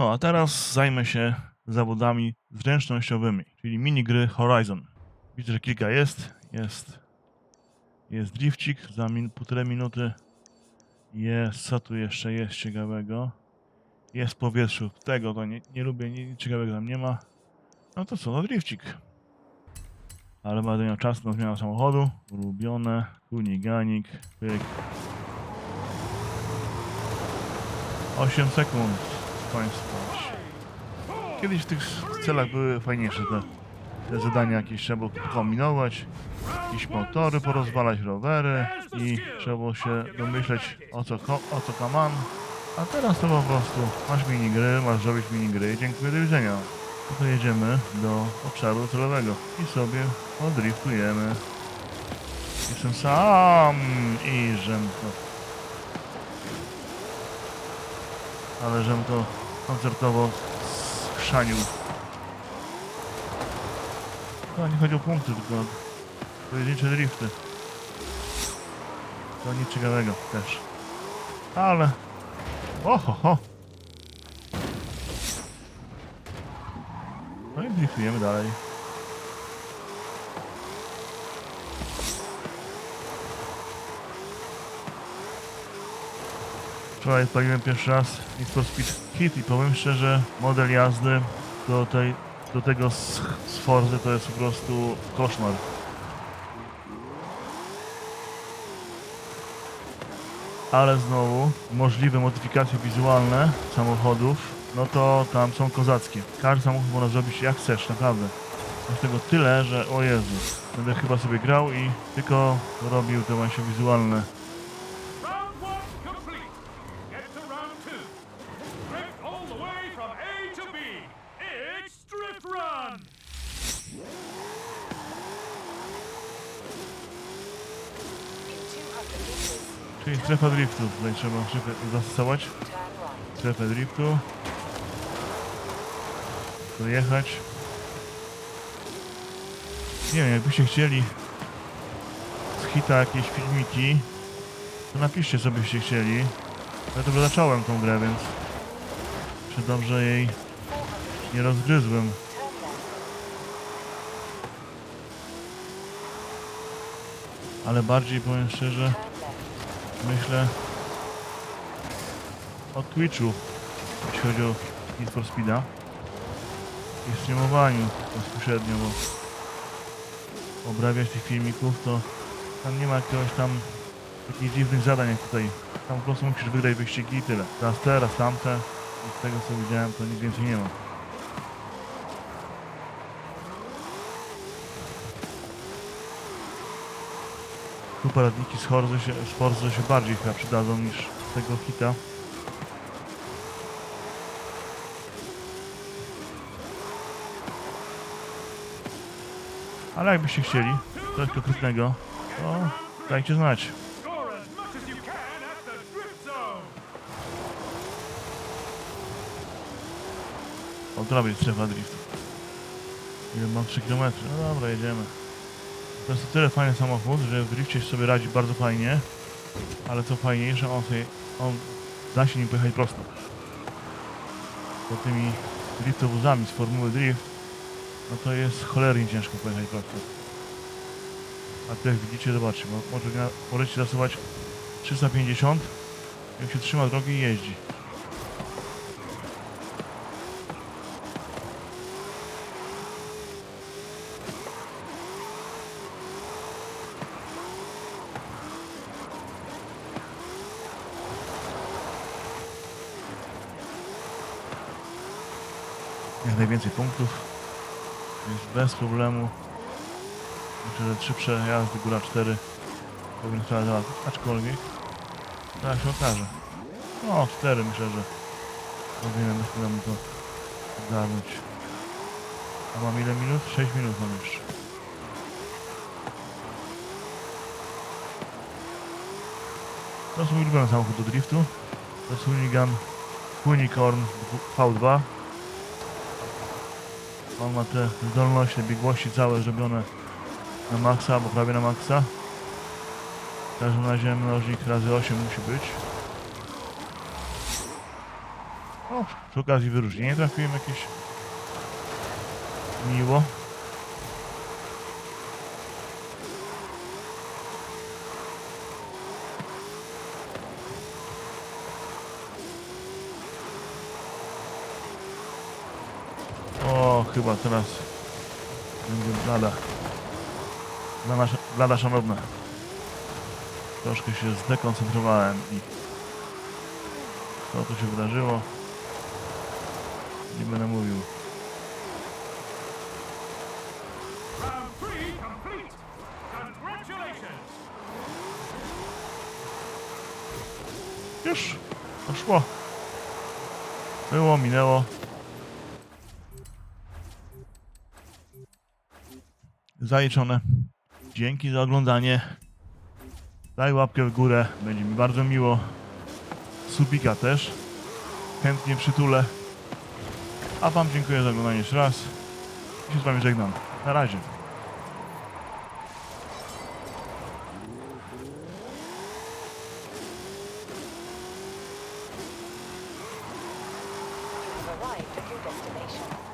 No a teraz zajmę się zawodami zręcznościowymi, czyli minigry Horizon. Widzę, że kilka jest. Jest, jest drifcik za min, półtorej minuty. Jest, co tu jeszcze jest ciekawego? Jest w powietrzu. Tego to nie, nie lubię, nic ciekawego tam nie ma. No to co, no drifcik. Ale będę miał czas na zmianę samochodu. Ulubione, tuniganik, pyk. 8 sekund. Spać. Kiedyś w tych celach były fajniejsze te, te zadania jakieś trzeba było kombinować. Jakieś motory porozwalać, rowery i trzeba było się domyśleć o co, o co kaman. A teraz to po prostu masz minigry, masz zrobić minigry i dziękuję, do widzenia. No jedziemy do obszaru celowego i sobie podriftujemy. Jestem sam i żem to... Ale żem to koncertowo skrzanił. To nie chodzi o punkty, tylko pojedyncze drifty. To nic ciekawego też. Ale... Oho, ho. No i driftujemy dalej. Wczoraj paliłem pierwszy raz Need for Speed Hit i powiem szczerze, model jazdy do, tej, do tego z, z Forzy to jest po prostu koszmar. Ale znowu, możliwe modyfikacje wizualne samochodów, no to tam są kozackie. Każdy samochód można zrobić jak chcesz, naprawdę. Jest tego tyle, że o Jezu. Będę chyba sobie grał i tylko robił te właśnie wizualne Czyli strefa driftu. Tutaj trzeba zastosować. Strefę driftu. Dojechać. Nie wiem, jakbyście chcieli z hita jakieś filmiki, to napiszcie co byście chcieli. Ja to zacząłem tą grę, więc czy dobrze jej nie rozgryzłem. Ale bardziej powiem szczerze, myślę o Twitchu, jeśli chodzi o Need for Speeda i streamowaniu bezpośrednio, bo obrabiać tych filmików to tam nie ma jakiegoś tam takich dziwnych zadań jak tutaj. Tam po prostu musisz wygrać wyścigi i tyle. Raz te, raz tamte i z tego co widziałem to nic więcej nie ma. Tu paradniki z Horzy się, z Forza się bardziej chyba przydadzą niż z tego hita. Ale jakbyście chcieli coś konkretnego, to dajcie znać. Score as much as you can at the Drift Zone. O, to robię strefa driftu. Ile mam 3 km? No dobra, jedziemy. To jest tyle fajny samochód, że w drifcie sobie radzi bardzo fajnie, ale co fajniejsze, on sobie, on da się nim pojechać prosto. Bo tymi driftowozami z formuły drift, no to jest cholernie ciężko pojechać prosto. A tu jak widzicie, zobaczcie, mo- może, możecie zasuwać 350, jak się trzyma drogi i jeździ. Najwięcej punktów. Jest bez problemu. Myślę, że trzy przejazdy, góra cztery powinien trzeba załatwić, aczkolwiek tak się okaże. No, cztery myślę, że powinienem bez problemu to ogarnąć. A mam ile minut? 6 minut mam jeszcze. To jest mój ulubiony samochód do driftu. To jest Unigan Unicorn V2. On ma te zdolności, biegłości całe zrobione na maksa, albo prawie na maksa. W każdym razie mnożnik razy 8 musi być. O, przy okazji wyróżnienie trafiłem jakieś. Miło. O, chyba teraz będzie blada. Blada, blada szanowna. Troszkę się zdekoncentrowałem i co tu się wydarzyło? Nie będę mówił. Już poszło. Było, minęło. Zaliczone. Dzięki za oglądanie. Daj łapkę w górę, będzie mi bardzo miło. Subika też. Chętnie przytulę. A Wam dziękuję za oglądanie jeszcze raz. I się z Wami żegnam. Na razie. At your destination.